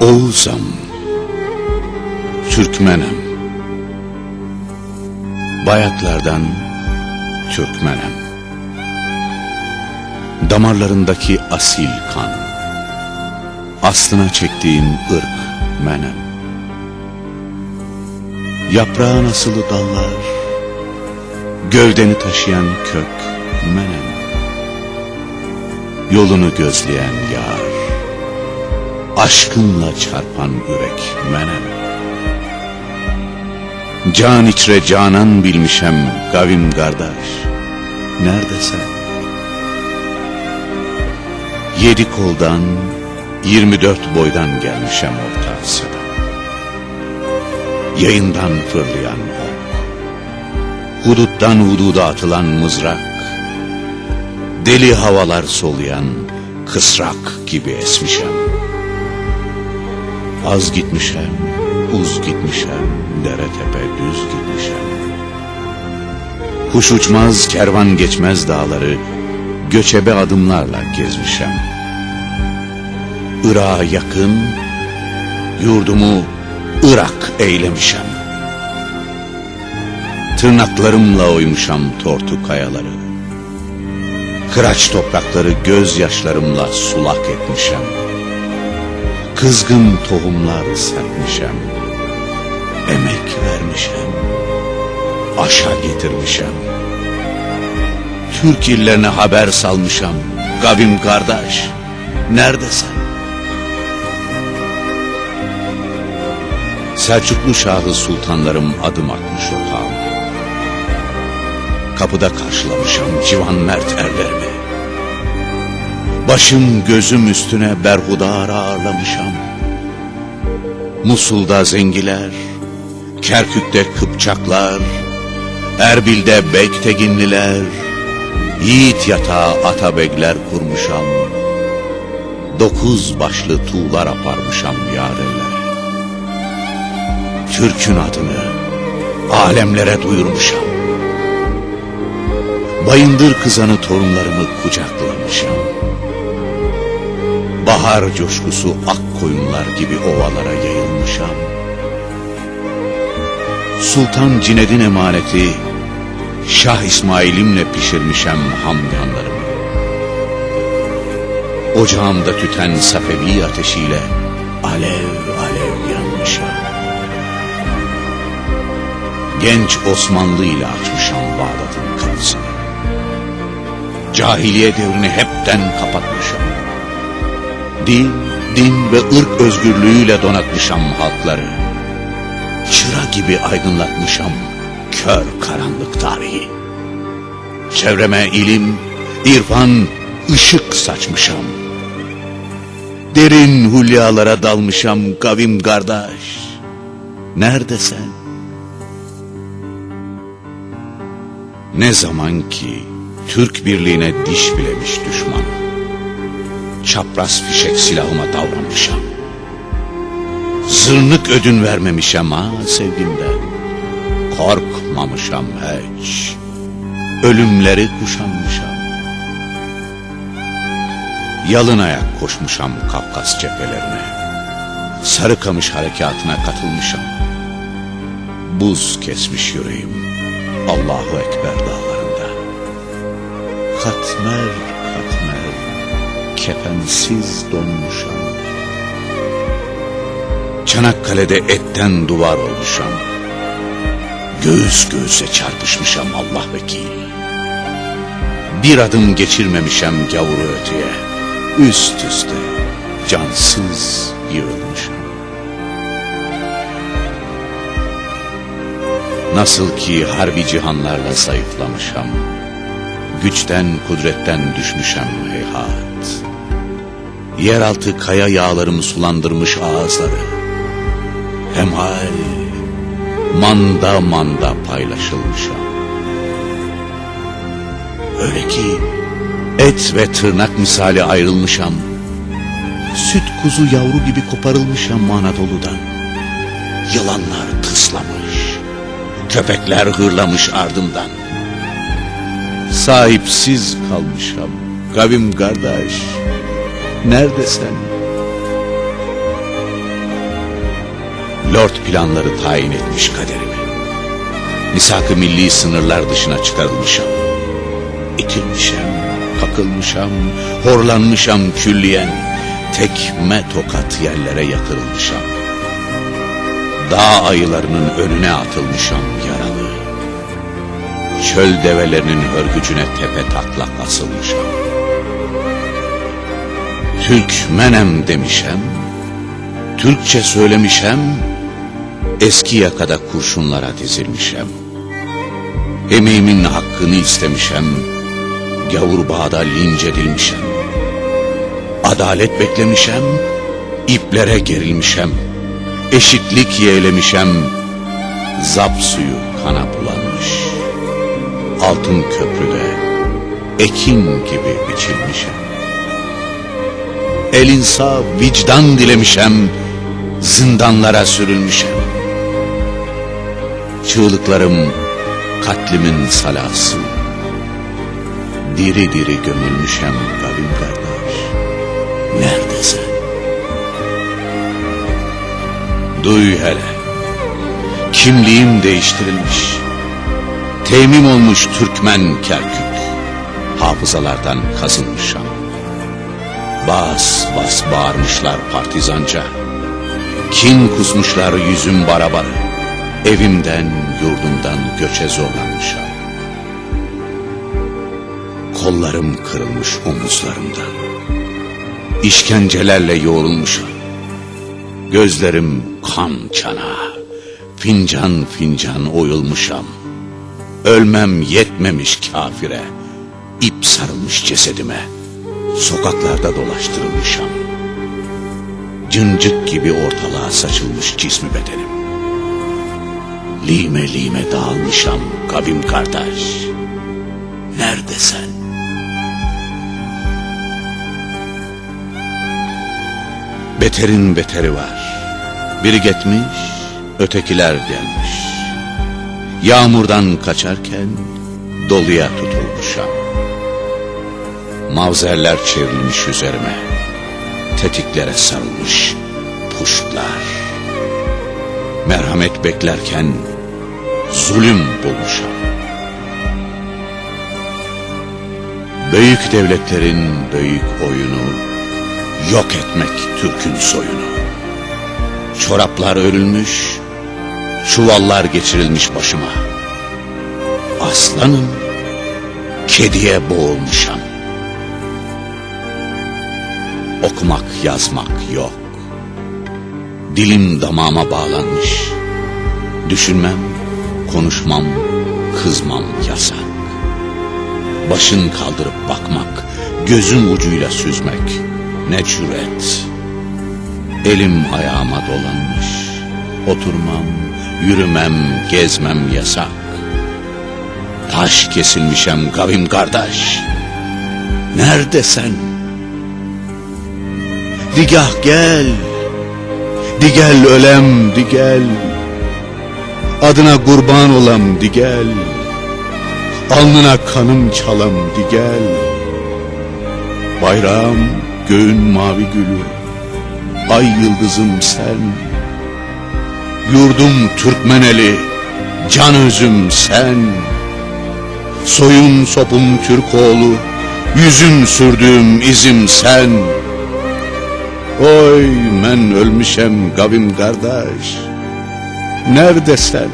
Oğuz'am, Türkmenem, Bayatlardan Türkmenem, Damarlarındaki asil kan, Aslına çektiğin ırk menem. Yaprağın asılı dallar, Gövdeni taşıyan kök menem. Yolunu gözleyen yar, Aşkınla çarpan yürek menem. Can içre canan bilmişem gavim kardeş, nerede sen? Yedi koldan, yirmi dört boydan gelmişem Orta Asya'dan. Yayından fırlayan ok, huduttan hududa atılan mızrak, deli havalar soluyan kısrak gibi esmişem. Az gitmişem, uz gitmişem, dere tepe düz gitmişem. Kuş uçmaz, kervan geçmez dağları, göçebe adımlarla gezmişem. Irak'a yakın, yurdumu Irak eylemişem. Tırnaklarımla oymuşam tortu kayaları. Kıraç toprakları gözyaşlarımla sulak etmişem. Kızgın tohumlar serpmişem. Emek vermişem. Aşa getirmişem. Türk illerine haber salmışam. Gavim kardeş, neredesin? Selçuklu Şahı sultanlarım adım atmış otağım. Kapıda karşılamışam civan mert erlerimi. Başım gözüm üstüne berhudar ağırlamışam. Musul'da zengiler, Kerkük'te Kıpçaklar, Erbil'de Bekteginliler, Yiğit yatağı Atabegler kurmuşam. Dokuz başlı tuğlar aparmışam yareler. Türk'ün adını alemlere duyurmuşam. Bayındır kızanı torunlarımı kucaklamışam. Bahar coşkusu ak koyunlar gibi ovalara yayılmışam. Sultan Cined'in emaneti Şah İsmail'imle pişirmişem hamyanlarımı. Ocağımda tüten Safevi ateşiyle alev alev yanmışam. Genç Osmanlı ile açmışam Bağdat'ın kapısını. Cahiliye devrini hepten kapatmışam. Din, din ve ırk özgürlüğüyle donatmışam halkları. Çıra gibi aydınlatmışam kör karanlık tarihi. Çevreme ilim, irfan, ışık saçmışam. Derin hülyalara dalmışam kavim kardeş. Nerede sen? Ne zaman ki Türk birliğine diş bilemiş düşman. Çapraz fişek silahıma davranmışam. Zırnık ödün vermemişem ha sevgimden. Korkmamışam hiç. Ölümleri kuşanmışam. Yalın ayak koşmuşam Kafkas cephelerine. Sarıkamış harekatına katılmışam. Buz kesmiş yüreğim. Allahu Ekber dağlarında. Katmer kefensiz donmuşam. Çanakkale'de etten duvar olmuşam. Göğüs göğüse çarpışmışam Allah vekil. Bir adım geçirmemişem gavuru öteye. Üst üste cansız yığılmışam. Nasıl ki harbi cihanlarla zayıflamışam. Güçten kudretten düşmüşem heyhat. Yeraltı kaya yağlarımı sulandırmış ağızları. Hemhal manda manda paylaşılmışam. Öyle ki et ve tırnak misali ayrılmışam. Süt kuzu yavru gibi koparılmışam Anadolu'dan. Yılanlar tıslamış, köpekler hırlamış ardımdan. Sahipsiz kalmışam, kavim kardeş, neredesin? Lord planları tayin etmiş kaderimi. Misak-ı milli sınırlar dışına çıkarılmışam. İtilmişem, kakılmışam, horlanmışam külliyen. Tekme tokat yerlere yatırılmışam. Dağ ayılarının önüne atılmışam yaralı. Çöl develerinin hörgücüne tepe taklak asılmışam. Türkmenem demişem, Türkçe söylemişem, eski yakada kurşunlara dizilmişem. Emeğimin hakkını istemişem, gavur bağda linç edilmişem. Adalet beklemişem, iplere gerilmişem. Eşitlik yeğlemişem, zap suyu kana bulanmış. Altın köprüde ekin gibi biçilmişem. El insaf, vicdan dilemişem, zindanlara sürülmüşem. Çığlıklarım katlimin salası. Diri diri gömülmüşem kavim kardeş. Neredesin? Duy hele. Kimliğim değiştirilmiş. Temim olmuş Türkmen Kerkük. Hafızalardan kazınmışam. Bas bas bağırmışlar partizanca. Kin kusmuşlar yüzüm barabarı. Evimden, yurdumdan göçe zorlanmışam. Kollarım kırılmış omuzlarımdan. İşkencelerle yoğrulmuşum. Gözlerim kan çana, fincan fincan oyulmuşam. Ölmem yetmemiş kafire, ip sarılmış cesedime, sokaklarda dolaştırılmışam. Cıncık gibi ortalığa saçılmış cismi bedenim. Lime lime dağılmışam kavim kardeş. Nerede sen? Beterin beteri var. Biri gitmiş, ötekiler gelmiş. Yağmurdan kaçarken doluya tutulmuşam. Mavzerler çevrilmiş üzerime. Tetiklere sarılmış puştlar. Merhamet beklerken zulüm bulmuşam. Büyük devletlerin büyük oyunu yok etmek Türk'ün soyunu. Çoraplar örülmüş, çuvallar geçirilmiş başıma. Aslanım, kediye boğulmuşam. Okumak, yazmak yok. Dilim damağıma bağlanmış. Düşünmem, konuşmam, kızmam yasak. Başın kaldırıp bakmak, gözün ucuyla süzmek ne cüret. Elim ayağıma dolanmış. Oturmam, yürümem, gezmem yasak. Taş kesilmişem kavim kardeş. Nerede sen? Digah gel. Digel ölem digel. Adına kurban olam digel. Alnına kanım çalam digel. Bayrağım göğün mavi gülü. Ay yıldızım sen. Yurdum Türkmeneli, can özüm sen. Soyum sopum Türkoğlu, yüzüm sürdüğüm izim sen. Oy men ölmüşem kavim kardeş. Nerede sen?